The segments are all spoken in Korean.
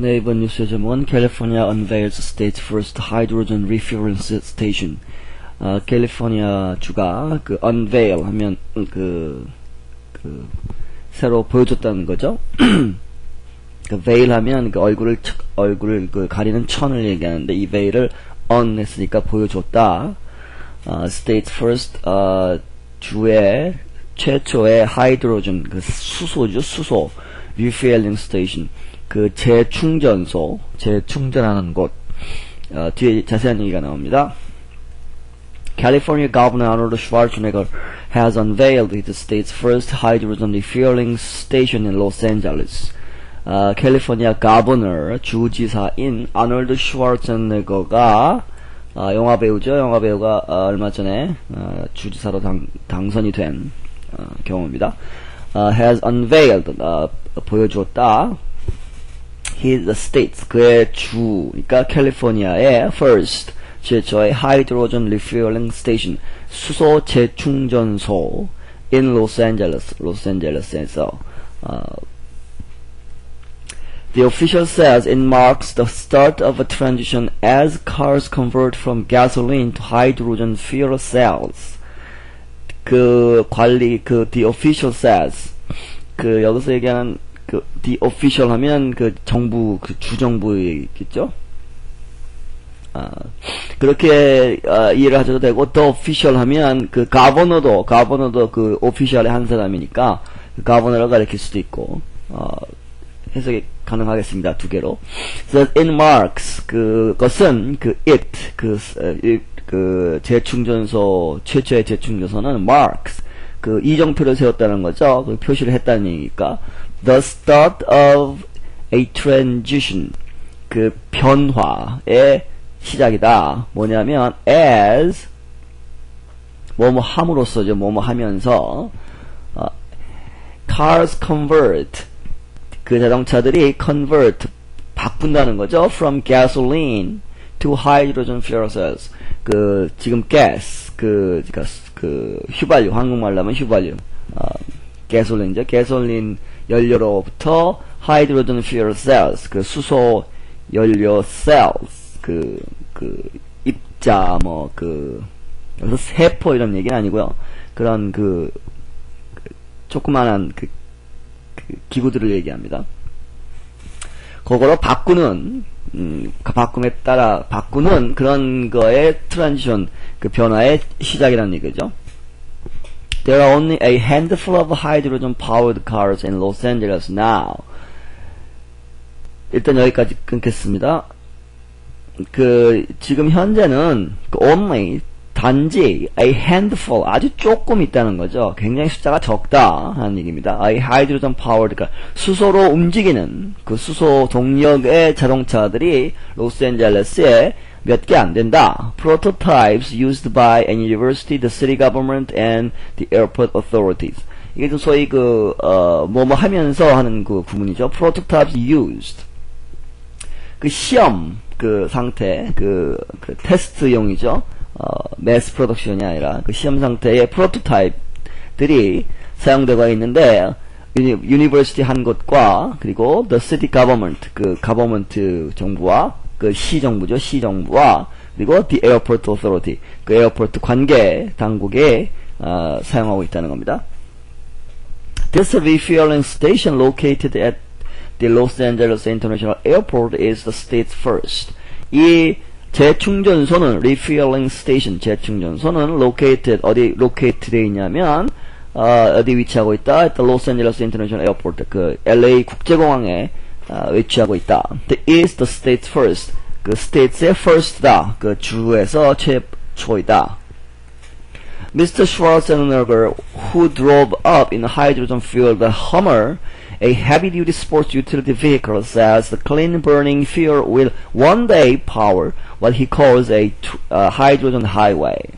네, 이번 뉴스의 제목은 California unveils state's first hydrogen refueling station. 아, 캘리포니아 주가 그 unveil 하면 그, 그 새로 보여줬다는 거죠. 그 veil 하면 그 얼굴을 척- 얼굴을 그 가리는 천을 얘기하는데 이 veil을 on 했으니까 보여줬다. 아, state's first 아, 주의 최초의 하이드로젠 그 수소죠 수소 refueling station 그 재충전소 재충전하는 곳 어, 뒤에 자세한 얘기가 나옵니다. California Governor Arnold Schwarzenegger has unveiled the state's first hydrogen refueling station in Los Angeles. 아, 캘리포니아 가버너 주지사인 아놀드 슈와르츠네거가 아, 영화 배우죠. 영화 배우가 아, 얼마 전에 아, 주지사로 당, 당선이 된 아, 경우입니다. 아, has unveiled 아, 보여주었다. his states 그의 주 그러니까 캘리포니아의 first 최초의 hydrogen refueling station 수소 재충전소 in Los Angeles 로스앤젤레스에서 어, The official says it marks the start of a transition as cars convert from gasoline to hydrogen fuel cells. 그 관리 그 the official says 그 여기서 얘기하는 그 the official 하면 그 정부 그 주정부이겠죠. 아, 그렇게 아, 이해를 하셔도 되고 the official 하면 그 가버너도 가버너도 그 오피셜의 한 사람이니까 그 가버너를 가리킬 수도 있고 어, 해석이 가능하겠습니다. 두 개로. So it marks 그것은 그 it 그, 어, 이- 그 재충전소 최초의 재충전소는 marks 그 이정표를 세웠다는 거죠. 그 표시를 했다는 얘기니까 the start of a transition 그 변화의 시작이다. 뭐냐면 as 뭐뭐 함으로써죠. 뭐뭐 하면서 어, cars convert 그 자동차들이 convert 바꾼다는 거죠. from gasoline to hydrogen fuel cells. 그 지금 gas 그 그러니까 그 휘발유 한국말로 하면 휘발유 어, gasoline죠. gasoline 연료로부터 hydrogen fuel cells 그 수소 연료 cells 그그 입자 뭐그 여기서 세포 이런 얘기는 아니고요. 그런 그, 그 조그만한 그 그 기구들을 얘기합니다. 그거로 바꾸는 음, 그 바꿈에 따라 바꾸는 그런 거의 트랜지션 그 변화의 시작이라는 얘기죠. There are only a handful of hydrogen powered cars in Los Angeles now. 일단 여기까지 끊겠습니다. 그 지금 현재는 그 only 단지 a handful 아주 조금 있다는 거죠. 굉장히 숫자가 적다 하는 얘기입니다. a hydrogen powered 그러니까 수소로 움직이는 그 수소 동력의 자동차들이 로스앤젤레스에 몇 개 안 된다. Prototypes used by a university, the city government, and the airport authorities. 이게 좀 소위 그, 어, 뭐뭐 하면서 하는 그 구문이죠. Prototypes used. 그 시험 그 상태 그, 그 테스트용이죠. 어, 매스 프로덕션이 아니라 그 시험 상태의 프로토타입들이 사용되고 있는데 유니버시티 한 곳과 그리고 the city government 그 가버먼트 정부와 그 시 정부죠 시 정부와 그리고 the airport authority 그 에어포트 관계 당국에 어, 사용하고 있다는 겁니다. This refueling station located at the Los Angeles International Airport is the state's first. 이 재충전소는 refueling station 재충전소는 located 어디 locate 되어 있냐면 어, 디 위치하고 있다? at the Los Angeles International Airport 그 LA 국제공항에 어, 위치하고 있다. The is the state's first. 그 state의 first다. 그 주에서 최초이다. Mr. Schwarzenegger, who drove up in a hydrogen-fueled Hummer, a heavy-duty sports utility vehicle, says the clean-burning fuel will one day power what he calls a t- uh, hydrogen highway.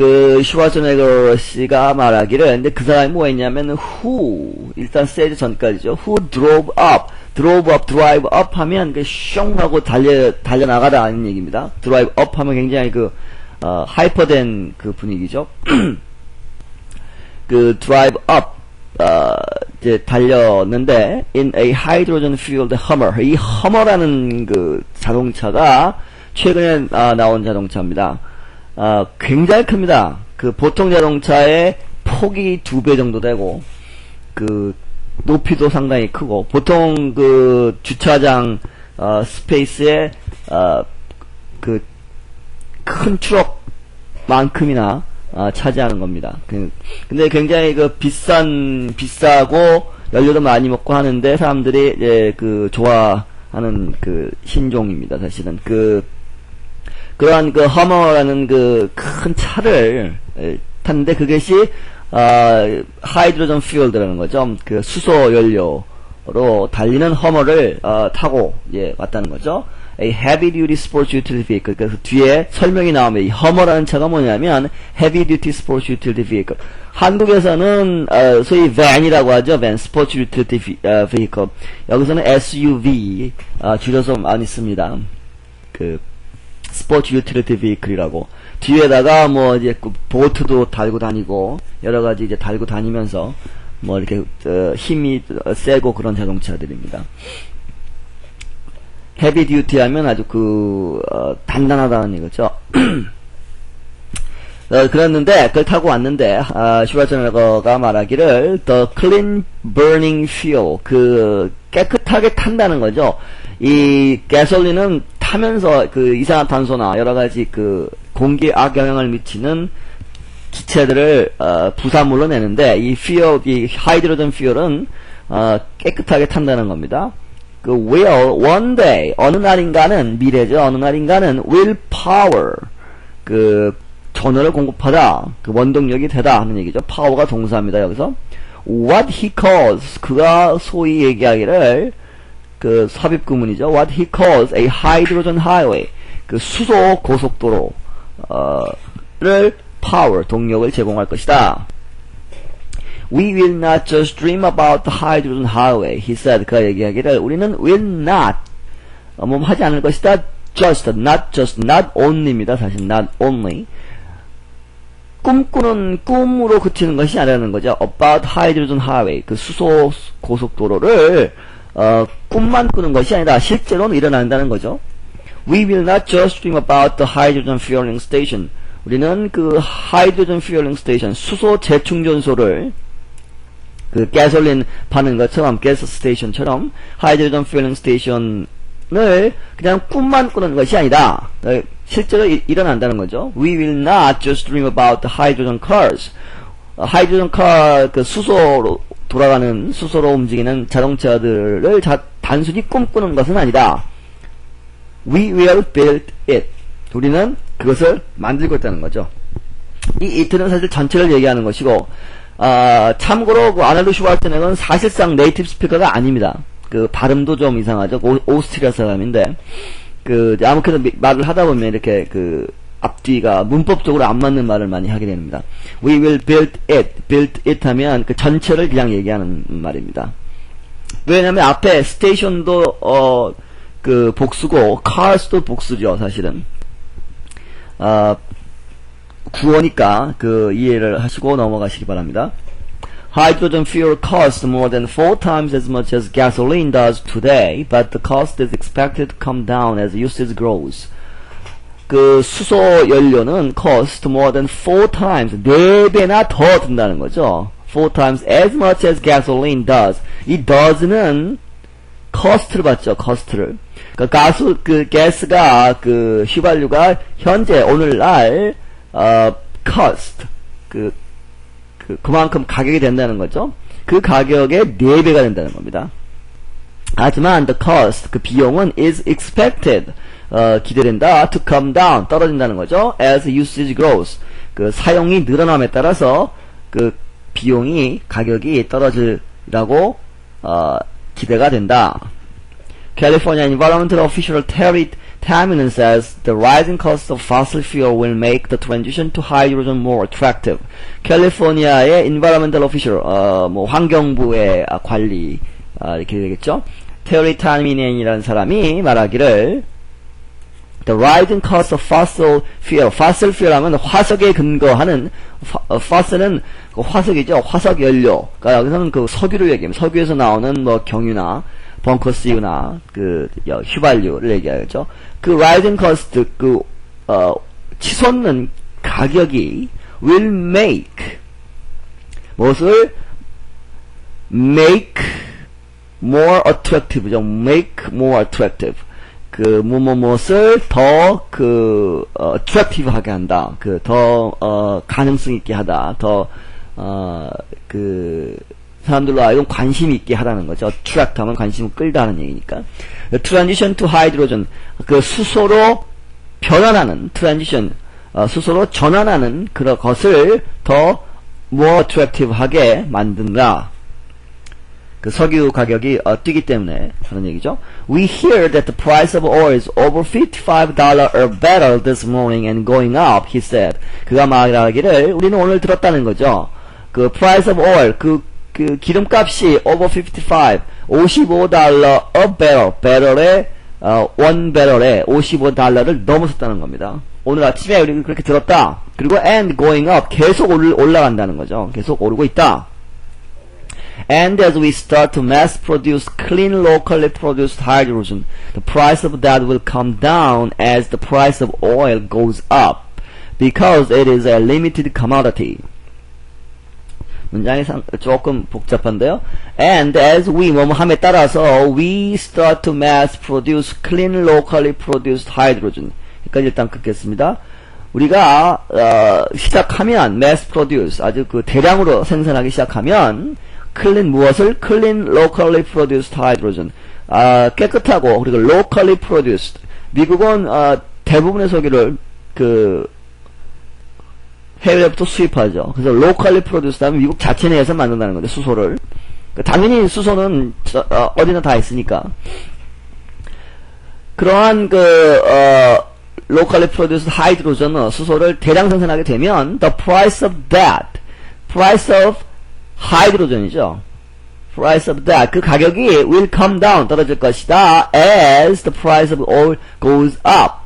그 슈와츠네거 씨가 말하기를 근데 그 사람이 뭐였냐면 who 일단 세즈 전까지죠. who drove up, drove up, drive up 하면 그슝 하고 달려 달려 나가다 하는 얘기입니다. drive up 하면 굉장히 그 어, 하이퍼된 그 분위기죠. 그 drive up 어, 이제 달렸는데 in a hydrogen fueled Hummer 이 Hummer라는 그 자동차가 최근에 아, 나온 자동차입니다. 아, 굉장히 큽니다. 그 보통 자동차의 폭이 두 배 정도 되고 그 높이도 상당히 크고 보통 그 주차장 어, 스페이스에 어, 그큰 트럭만큼이나 아, 차지하는 겁니다. 그, 근데 굉장히 그 비싼 비싸고 연료도 많이 먹고 하는데 사람들이 이제 그 좋아하는 그 신종입니다. 사실은 그 그러한 그 허머라는 그 큰 차를 에, 탔는데 그것이 아 하이드로전 퓨얼드라는 거죠. 그 수소 연료로 달리는 허머를 어, 타고 예 왔다는 거죠. A heavy duty sports utility vehicle. 그래서 뒤에 설명이 나오면 이 허머라는 차가 뭐냐면 heavy duty sports utility vehicle. 한국에서는 어, 소위 van이라고 하죠. van sports utility 어, vehicle. 여기서는 SUV 어, 줄여서 많이 씁니다. 그 스포츠 유틸리티 비클이라고 뒤에다가 뭐 이제 그 보트도 달고 다니고 여러 가지 이제 달고 다니면서 뭐 이렇게 어, 힘이 어, 세고 그런 자동차들입니다. 헤비 듀티 하면 아주 그 어, 단단하다는 얘기죠. 어, 그랬는데 그걸 타고 왔는데 아, 슈바르츠네거가 말하기를 the clean burning fuel 그 깨끗하게 탄다는 거죠. 이 가솔린은 타면서 그 이산화탄소나 여러 가지 그 공기에 악영향을 미치는 기체들을 어, 부산물로 내는데 이 fuel 이 하이드로전 fuel은 어, 깨끗하게 탄다는 겁니다. 그 will one day 어느 날인가는 미래죠. 어느 날인가는 will power 그 전원을 공급하다 그 원동력이 되다 하는 얘기죠. power가 동사입니다. 여기서 what he calls 그가 소위 얘기하기를 그 삽입 구문이죠. what he calls a hydrogen highway 그 수소 고속도로 어를 power 동력을 제공할 것이다. We will not just dream about the hydrogen highway, he said. 그가 얘기하기를 우리는 will not 어, 뭐 하지 않을 것이다. just, not just, not only입니다. 사실 not only. 꿈꾸는 꿈으로 그치는 것이 아니라는 거죠. About hydrogen highway, 그 수소 고속도로를 어, 꿈만 꾸는 것이 아니라 실제로는 일어난다는 거죠. We will not just dream about the hydrogen fueling station. 우리는 그 hydrogen fueling station, 수소 재충전소를 그 가솔린 파는 것처럼 가스 스테이션처럼 하이드로전 필링 스테이션을 그냥 꿈만 꾸는 것이 아니다. 어, 실제로 이- 일어난다는 거죠. We will not just dream about the hydrogen cars. 어, 하이드로전 카, 그 수소로 돌아가는 수소로 움직이는 자동차들을 자- 단순히 꿈꾸는 것은 아니다. We will build it. 우리는 그것을 만들고 있다는 거죠. 이 이트는 사실 전체를 얘기하는 것이고, 아, 참고로 그 아날드 슈왈트네는 사실상 네이티브 스피커가 아닙니다. 그 발음도 좀 이상하죠. 오, 오스트리아 사람인데, 그 미- 말을 하다 보면 이렇게 그 앞뒤가 문법적으로 안 맞는 말을 많이 하게 됩니다. We will build it, build it 하면 그 전체를 그냥 얘기하는 말입니다. 왜냐면 앞에 스테이션도 어 그 복수고 cars도 복수죠 사실은. 아 구어니까 그 이해를 하시고 넘어가시기 바랍니다. Hydrogen fuel costs more than four times as much as gasoline does today, but the cost is expected to come down as usage grows. 그 수소 연료는 cost more than four times 네 배나 더 든다는 거죠. Four times as much as gasoline does. 이 does는 cost를 받죠. cost를. 그 가스 그 가스가 그 휘발유가 현재 오늘날 어 cost 그, 그 그만큼 가격이 된다는 거죠. 그 가격의 4배가 된다는 겁니다. 하지만 the cost 그 비용은 is expected 어, 기대된다 to come down 떨어진다는 거죠. as usage grows 그 사용이 늘어남에 따라서 그 비용이 가격이 떨어지라고 어, 기대가 된다. California Environmental Official Terry Taminen says the rising cost of fossil fuel will make the transition to hydrogen more attractive. 캘리포니아의 Environmental Official, 어, 뭐 환경부의 아, 관리 아, 이렇게 되겠죠. 테리 타미넨이라는 사람이 말하기를 The rising cost of fossil fuel, fossil fuel 하면 화석에 근거하는 파- 어, fossil은 그 화석이죠. 화석 연료. 그러니까 여기서는 그 석유를 얘기합니다. 석유에서 나오는 뭐 경유나 벙커스유나 그 여, 휘발유를 얘기하죠. 그 rising cost 그 어, 치솟는 가격이 will make 무엇을 make more attractive죠. make more attractive. 그 뭐뭐 무엇을 더그 어, attractive하게 한다. 그 더 어, 가능성 있게 하다. 더 어 그 사람들로 하여금 관심 있게 하다는 거죠. attract 하면 관심을 끌다는 얘기니까. transition to hydrogen 그 수소로 변환하는 transition 어, 수소로 전환하는 그런 것을 더 more attractive하게 만든다. 그 석유 가격이 어, 뛰기 때문에 그런 얘기죠. We hear that the price of oil is over $55 a barrel this morning and going up, he said. 그가 말하기를 우리는 오늘 들었다는 거죠. 그 price of oil, 그, 그 기름값이 over 55, 55달러 a barrel, 배럴에 어, 원 배럴에 55달러를 넘어섰다는 겁니다. 오늘 아침에 우리는 그렇게 들었다. 그리고 and going up, 계속 올, 올라간다는 거죠. 계속 오르고 있다. And as we start to mass produce clean locally produced hydrogen, the price of that will come down as the price of oil goes up because it is a limited commodity. 문장이 상, 조금 복잡한데요. And as we 뭐뭐 함에 따라서 we start to mass produce clean locally produced hydrogen. 여기까지 일단 끊겠습니다. 우리가 어, 시작하면 mass produce 아주 그 대량으로 생산하기 시작하면 클린 무엇을 클린 locally produced hydrogen 아, 깨끗하고 그리고 locally produced 미국은 어, 대부분의 석유를 그 해외부터 수입하죠. 그래서 locally produced 하면 미국 자체 내에서 만든다는 건데 수소를 그 당연히 수소는 저, 어, 어디나 다 있으니까 그러한 그 어, locally produced hydrogen 수소를 대량 생산하게 되면 the price of that price of hydrogen이죠. price of that 그 가격이 will come down 떨어질 것이다 as the price of oil goes up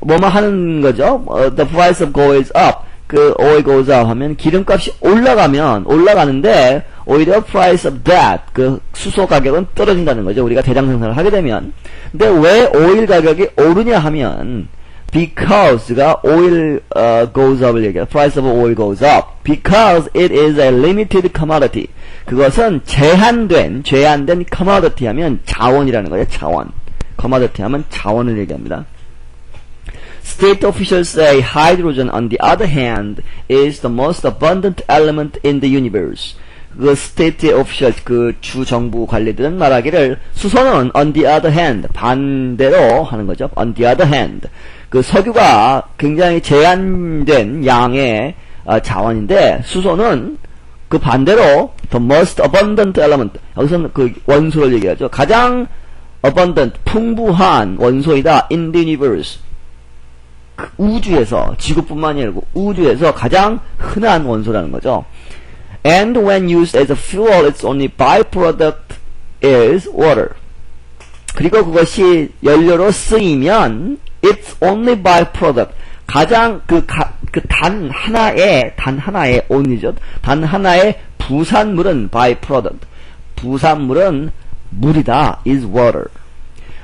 뭐뭐 하는 거죠. 어, the price of goes up 그 oil goes up 하면 기름값이 올라가면 올라가는데 오히려 price of that 그 수소 가격은 떨어진다는 거죠. 우리가 대량 생산을 하게 되면 근데 왜 오일 가격이 오르냐 하면 because가 oil uh, goes up을 얘기해요. price of oil goes up because it is a limited commodity. 그것은 제한된 제한된 commodity 하면 자원이라는 거예요. 자원. commodity 하면 자원을 얘기합니다. State officials say hydrogen, on the other hand, is the most abundant element in the universe. 그 state officials, 그 주정부 관리들은 말하기를 수소는 on the other hand, 반대로 하는 거죠. on the other hand. 그 석유가 굉장히 제한된 양의 어, 자원인데 수소는 그 반대로 the most abundant element. 여기서는 그 원소를 얘기하죠. 가장 abundant, 풍부한 원소이다 in the universe. 그 우주에서 지구뿐만이 아니고 우주에서 가장 흔한 원소라는 거죠. And when used as a fuel, its only byproduct is water. 그리고 그것이 연료로 쓰이면 its only byproduct 가장 그그단 하나의 단 하나의 only죠. 단 하나의 부산물은 byproduct. 부산물은 물이다 is water.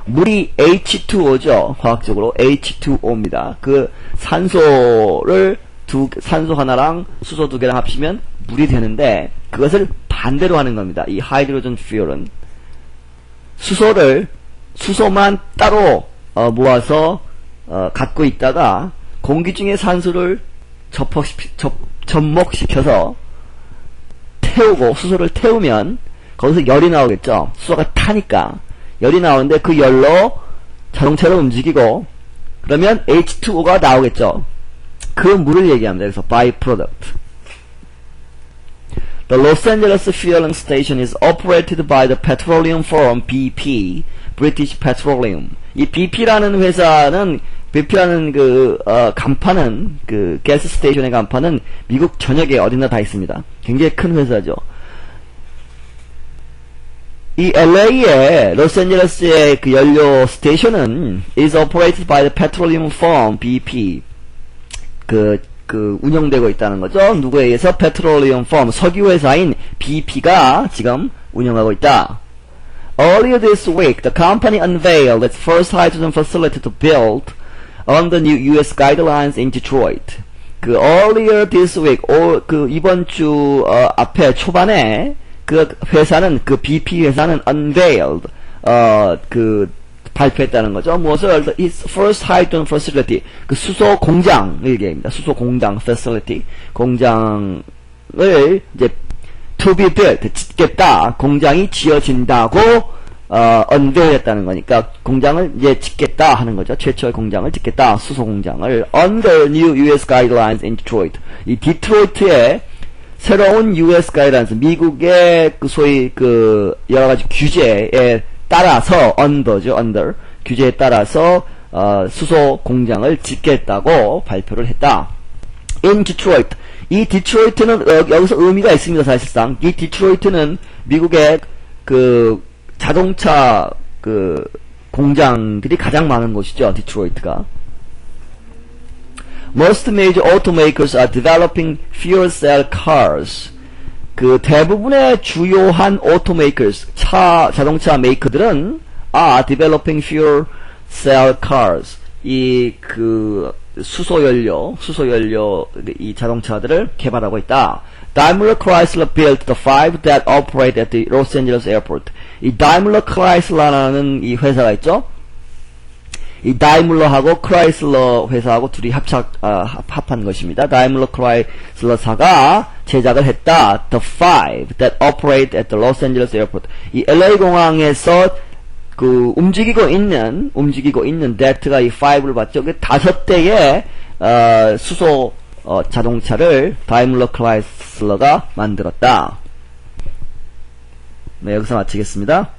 물이 H2O죠. 과학적으로 H2O입니다. 그 산소를 두 산소 하나랑 수소 두 개랑 합치면 물이 되는데 그것을 반대로 하는 겁니다. 이 하이드로전 퓨얼은 수소를 수소만 따로 어, 모아서 어, 갖고 있다가 공기 중에 산소를 접목시켜서 태우고 수소를 태우면 거기서 열이 나오겠죠. 수소가 타니까 열이 나오는데 그 열로 자동차를 움직이고 그러면 H2O가 나오겠죠. 그 물을 얘기합니다. 그래서 byproduct. The Los Angeles Fueling Station is operated by the petroleum firm BP, British Petroleum. 이 BP라는 회사는 BP라는 그 어, 간판은 그 가스 스테이션의 간판은 미국 전역에 어디나 다 있습니다. 굉장히 큰 회사죠. 이 LA의 로스앤젤레스의 그 연료 스테이션은 is operated by the petroleum firm BP. 그, 그그 운영되고 있다는 거죠. 누구에 의해서 Petroleum Firm 석유 회사인 BP가 지금 운영하고 있다. Earlier this week, the company unveiled its first hydrogen facility to build on the new U.S. guidelines in Detroit. 그 earlier this week, 오, 그 이번 주 어, 앞에 초반에 그 회사는 그 BP 회사는 unveiled 어 그 발표했다는 거죠. 무엇을 its first hydrogen facility 그 수소 공장 얘기입니다. 수소 공장 facility 공장을 이제 to be built 짓겠다 공장이 지어진다고 어, unveil했다는 거니까 공장을 이제 짓겠다 하는 거죠. 최초의 공장을 짓겠다 수소 공장을 under new U.S. guidelines in Detroit 이 디트로이트에 새로운 U.S. guidelines 미국의 그 소위 그 여러 가지 규제에 따라서 under죠 under 규제에 따라서 어, 수소 공장을 짓겠다고 발표를 했다. in Detroit. 이 디트로이트는 어, 여기서 의미가 있습니다. 사실상 이 디트로이트는 미국의 그 자동차 그 공장들이 가장 많은 곳이죠. 디트로이트가. Most major automakers are developing fuel cell cars. 그 대부분의 주요한 automakers 차 자동차 메이커들은 are developing fuel cell cars. 이 그 수소 연료, 수소 연료 이 자동차들을 개발하고 있다. Daimler Chrysler built the five that operate at the Los Angeles airport. 이 Daimler Chrysler라는 이 회사가 있죠. 이 다이물러하고 크라이슬러 회사하고 둘이 합작 아, 합- 합한 것입니다. 다이물러 크라이슬러사가 제작을 했다. The five that operate at the Los Angeles airport. 이 LA 공항에서 그 움직이고 있는 움직이고 있는 that가 이 5를 봤죠. 그 다섯 대의 어, 수소 어, 자동차를 다이물러 크라이슬러가 만들었다. 네, 여기서 마치겠습니다.